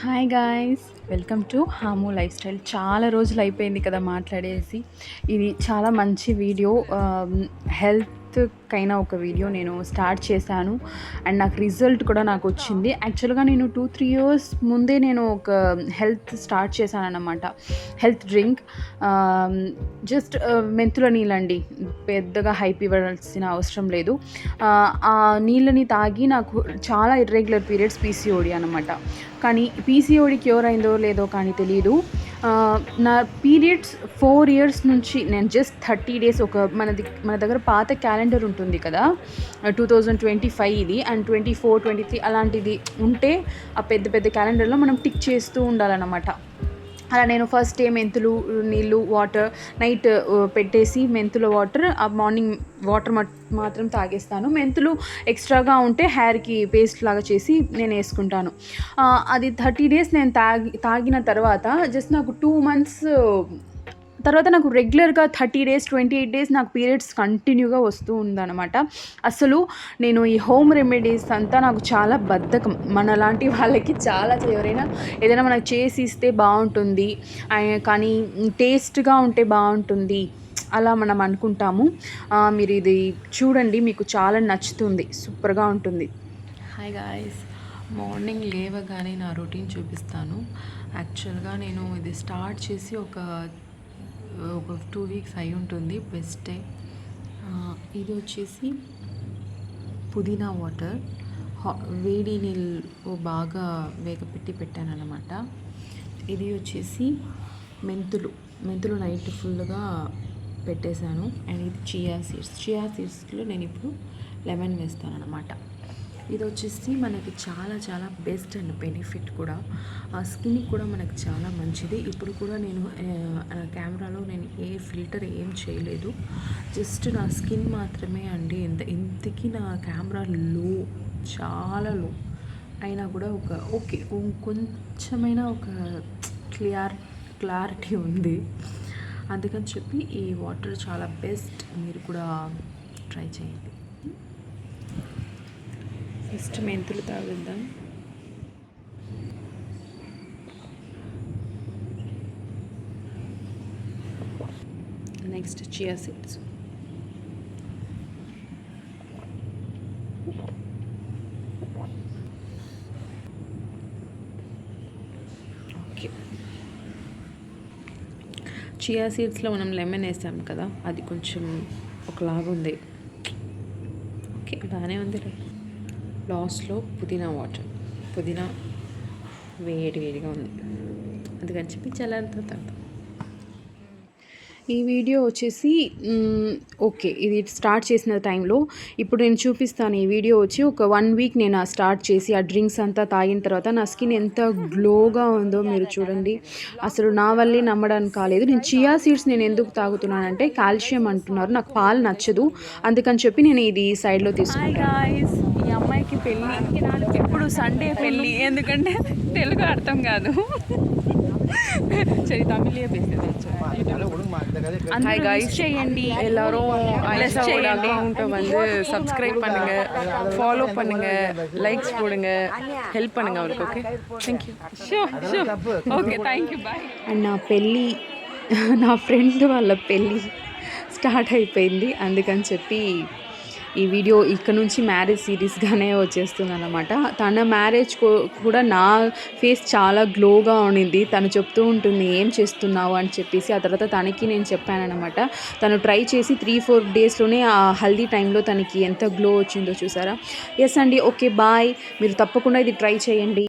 Hi guys welcome to హాము lifestyle చాలా రోజులు అయిపోయింది కదా మాట్లాడేసి. ఇది చాలా మంచి వీడియో హెల్త్ um, కైనా ఒక వీడియో నేను స్టార్ట్ చేశాను. అండ్ నాకు రిజల్ట్ కూడా నాకు వచ్చింది. యాక్చువల్గా నేను టూ త్రీ ఇయర్స్ ముందే నేను ఒక హెల్త్ స్టార్ట్ చేశాను హెల్త్ డ్రింక్. జస్ట్ మెంతుల నీళ్ళండి. పెద్దగా హైప్ ఇవ్వాల్సిన అవసరం లేదు. ఆ, నీళ్ళని తాగి నాకు చాలా ఇర్రెగ్యులర్ పీరియడ్స్ పీసీఓడి అనమాట కానీ పీసీఓడి క్యూర్ అయిందో లేదో కానీ తెలియదు నా పీరియడ్స్ ఫోర్ ఇయర్స్ నుంచి నేను జస్ట్ థర్టీ డేస్ ఒక మనది మన దగ్గర పాత క్యాలెండర్ ఉంటుంది కదా టూ థౌజండ్ ట్వంటీ ఫైవ్ ఇది and twenty four twenty three అలాంటిది ఉంటే ఆ పెద్ద పెద్ద క్యాలెండర్లో మనం టిక్ చేస్తూ ఉండాలన్నమాట. అలా నేను ఫస్ట్ డే మెంతులు నీళ్ళు వాటర్ నైట్ uh, పెట్టేసి మెంతుల వాటర్ ఆ మార్నింగ్ వాటర్ మాత్రం తాగేస్తాను. మెంతులు ఎక్స్ట్రాగా ఉంటే హెయిర్కి పేస్ట్ లాగా చేసి నేను వేసుకుంటాను. అది థర్టీ డేస్ నేను తాగి తాగిన తర్వాత జస్ట్ నాకు టూ మంత్స్ తర్వాత నాకు రెగ్యులర్గా thirty days twenty eight days నాకు పీరియడ్స్ కంటిన్యూగా వస్తూ ఉందన్నమాట. అసలు నేను ఈ హోమ్ రెమెడీస్ అంతా నాకు చాలా బద్ధకం. మన లాంటి వాళ్ళకి చాలా ఎవరైనా ఏదైనా మనకు చేసి ఇస్తే బాగుంటుంది. కానీ టేస్ట్గా ఉంటే బాగుంటుంది. అలా మనం అనుకుంటాము. మీరు ఇది చూడండి. మీకు చాలా నచ్చుతుంది. సూపర్గా ఉంటుంది. హాయ్ గాయస్ మార్నింగ్ లేవగానే నా రొటీన్ చూపిస్తాను. యాక్చువల్గా నేను ఇది స్టార్ట్ చేసి ఒక ఒక టూ వీక్స్ అయి ఉంటుంది బెస్ట్ డే ఇది వచ్చేసి పుదీనా వాటర్ హా- వేడి నీళ్ళు బాగా వేగపెట్టి పెట్టాను అనమాట ఇది వచ్చేసి మెంతులు. మెంతులు నైట్ ఫుల్గా పెట్టేశాను. అండ్ ఇది చియా సీడ్స్ చియా సీడ్స్లో నేను ఇప్పుడు లెమన్ వేస్తాను అనమాట ఇది వచ్చేసి మనకి చాలా చాలా బెస్ట్ అండ్ బెనిఫిట్ కూడా. ఆ స్కిన్ కూడా మనకు చాలా మంచిది. ఇప్పుడు కూడా నేను ఆ, కెమెరాలో నేను ఏ ఫిల్టర్ ఏం చేయలేదు. జస్ట్ నా స్కిన్ మాత్రమే అండి. ఇంత ఇంతకీ నా కెమెరా లో చాలా లో అయినా కూడా ఒక ఓకే కొంచెమైనా ఒక క్లియర్ క్లారిటీ ఉంది. అందుకని చెప్పి ఈ వాటర్ చాలా బెస్ట్ మీరు కూడా ట్రై చేయండి. ఫస్ట్ మెంతులు తాగుద్దాం. Next chia seeds. Okay. Chia సీడ్స్లో మనం లెమన్ వేసాం కదా అది కొంచెం ఒకలాగా ఉంది ఓకే బాగానే ఉంది. లాస్ట్లో పుదీనా వాటర్. పుదీనా వేడి వేడిగా ఉంది. అందుకని చెప్పి చల్లారిన తర్వాత ఈ వీడియో వచ్చేసి ఓకే ఇది స్టార్ట్ చేసిన టైంలో ఇప్పుడు నేను చూపిస్తాను ఈ వీడియో వచ్చి ఒక వన్ వీక్ నేను స్టార్ట్ చేసి ఆ డ్రింక్స్ అంతా తాగిన తర్వాత నా స్కిన్ ఎంత గ్లోగా ఉందో మీరు చూడండి. అసలు నా వల్లే నమ్మడానికి కాలేదు. నేను చియా సీడ్స్ నేను ఎందుకు తాగుతున్నానంటే కాల్షియం అంటున్నారు. నాకు పాలు నచ్చదు. అందుకని చెప్పి నేను ఇది సైడ్లో తీసుకుంటాను. అమ్మాయికి పెళ్ళి ఎప్పుడు సండే పెళ్ళి ఎందుకంటే తెలుగు అర్థం కాదు சரி தமிழ்லயே பேசுறது ஹாய் கைஸ் చేయండి எல்லாரும் அலசாவோட அக்கௌண்ட்டை வந்து சப்ஸ்கிரைப் பண்ணுங்க ஃபாலோ பண்ணுங்க லைக்ஸ் போடுங்க ஹெல்ப் பண்ணுங்க அவருக்கு okay thank you sure sure okay thank you bye and నా పెళ్ళి నా ఫ్రెండ్ వాళ్ళ పెళ్ళి స్టార్ట్ అయిపోయింది అందుకని చెప్పి ఈ వీడియో ఇక్కడ నుంచి మ్యారేజ్ సిరీస్గానే వచ్చేస్తుంది అనమాట తన మ్యారేజ్ కూడా నా ఫేస్ చాలా గ్లోగా ఉండింది. తను చెప్తూ ఉంటుంది ఏం చేస్తున్నావు? అని చెప్పేసి. ఆ తర్వాత తనకి నేను చెప్పానమాట తను ట్రై చేసి త్రీ ఫోర్ డేస్లోనే ఆ హల్దీ టైంలో తనకి ఎంత గ్లో వచ్చిందో చూసారా? ఎస్ అండి ఓకే బాయ్ మీరు తప్పకుండా ఇది ట్రై చేయండి.